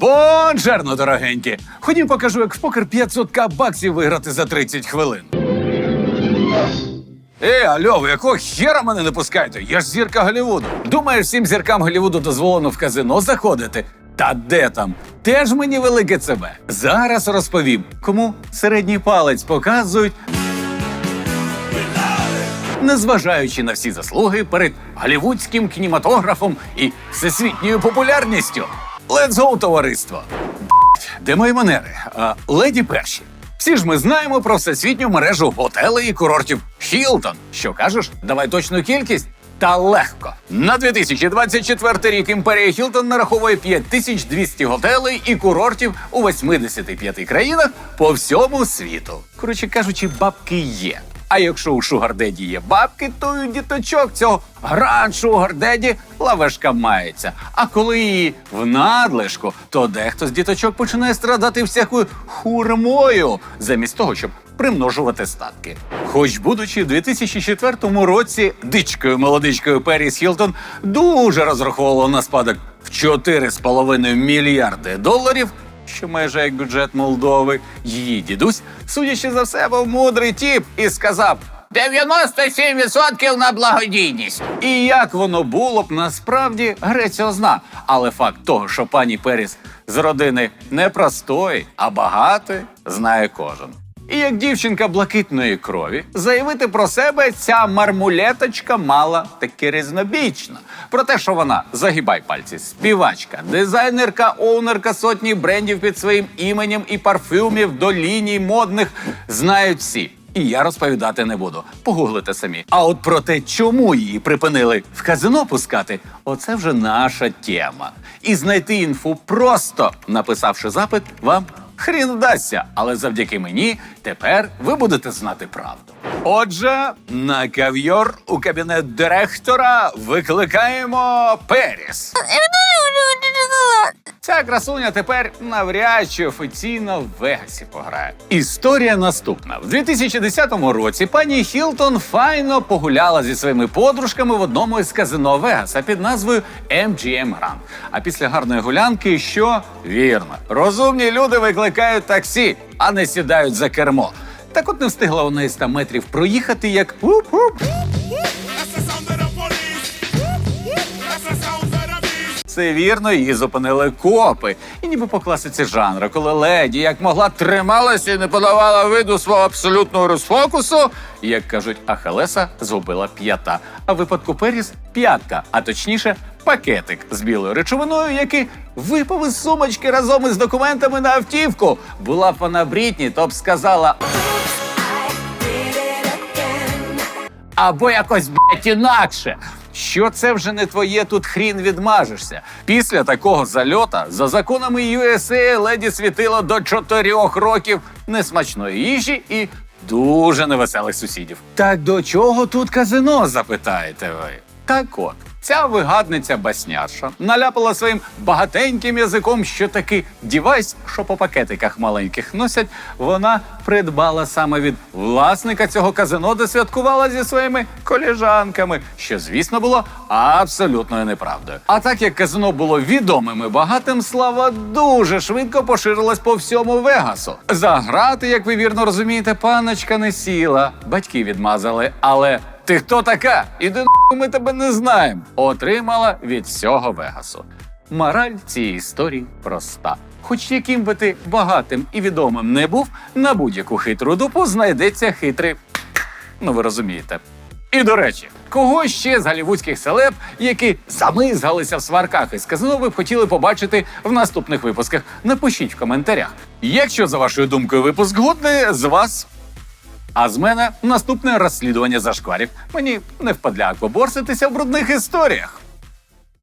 Бонжерно, дорогенькі! Ходім покажу, як в покер 500к баксів виграти за 30 хвилин. Е, альо, ви якого хера мене не пускаєте? Я ж зірка Голлівуду. Думаєш, всім зіркам Голлівуду дозволено в казино заходити? Та де там? Теж мені велике ЦБ. Зараз розповім, кому середній палець показують. Незважаючи на всі заслуги перед голівудським кінематографом і всесвітньою популярністю. Let's go, товариство! Де мої манери? Леді перші. Всі ж ми знаємо про всесвітню мережу готелей і курортів Хілтон. Що кажеш? Давай точну кількість. Та легко. На 2024 рік імперія Хілтон нараховує 5200 готелей і курортів у 85 країнах по всьому світу. Коротше кажучи, бабки є. А якщо у Шугардеді є бабки, то і у діточок цього гранд Шугардеді лавешка мається. А коли її в надлишку, то дехто з діточок починає страдати всякою хурмою, замість того, щоб примножувати статки. Хоч, будучи в 2004 році дичкою молодичкою Періс Хілтон дуже розраховувала на спадок в 4,5 мільярди доларів, що майже як бюджет Молдови, її дідусь, судячи за все, був мудрий тіп і сказав. 97% на благодійність. І як воно було б насправді грець зна. Але факт того, що пані Періс з родини не простої, а багатої, знає кожен. І як дівчинка блакитної крові, заявити про себе ця мармулеточка мала таки різнобічно. Про те, що вона загибай пальці, співачка, дизайнерка, оунерка сотні брендів під своїм іменем і парфюмів до ліній модних знають всі. І я розповідати не буду. Погуглите самі. А от про те, чому її припинили в казино пускати, оце вже наша тема. І знайти інфу просто написавши запит, вам хрін вдасться. Але завдяки мені тепер ви будете знати правду. Отже, на кав'йор у кабінет директора викликаємо Періс. Красуня тепер навряд чи офіційно в Вегасі пограє. Історія наступна: в 2010 році пані Хілтон файно погуляла зі своїми подружками в одному із казино Вегаса під назвою MGM Grand. А після гарної гулянки, що вірно, розумні люди викликають таксі, а не сідають за кермо. Так от не встигла вона із 100 метрів проїхати, як уп-уп, That's Це вірно, її зупинили копи. І ніби по класиці жанру, коли леді як могла трималася і не подавала виду свого абсолютного розфокусу, як кажуть, Ахелеса згубила п'ята. А в випадку Періс п'ятка, а точніше, пакетик з білою речовиною, який випав із сумочки разом із документами на автівку. Була б вона Брітні, то б сказала. Або якось блять інакше. Що це вже не твоє, тут хрін відмажешся. Після такого зальота за законами USA леді світило до чотирьох років несмачної їжі і дуже невеселих сусідів. Так до чого тут казино, запитаєте ви? Так от. Ця вигадниця басняша наляпала своїм багатеньким язиком, що такий дівайс, що по пакетиках маленьких носять, вона придбала саме від власника цього казино, де святкувала зі своїми коліжанками, що, звісно, було абсолютною неправдою. А так як казино було відомим і багатим, слава дуже швидко поширилась по всьому Вегасу. За грати, як ви вірно розумієте, паночка не сіла, батьки відмазали, але. Ти хто така? Іди ми тебе не знаємо. Отримала від всього Вегасу. Мораль цієї історії проста. Хоч яким би ти багатим і відомим не був, на будь-яку хитру дупу знайдеться хитрий. Ну, ви розумієте. І до речі, кого ще з голівудських селеб, які замизгалися в сварках із казино, ви б хотіли побачити в наступних випусках? Напишіть в коментарях. Якщо за вашою думкою випуск годний, з вас а з мене наступне розслідування зашкварів. Мені не впадляко борситися в брудних історіях.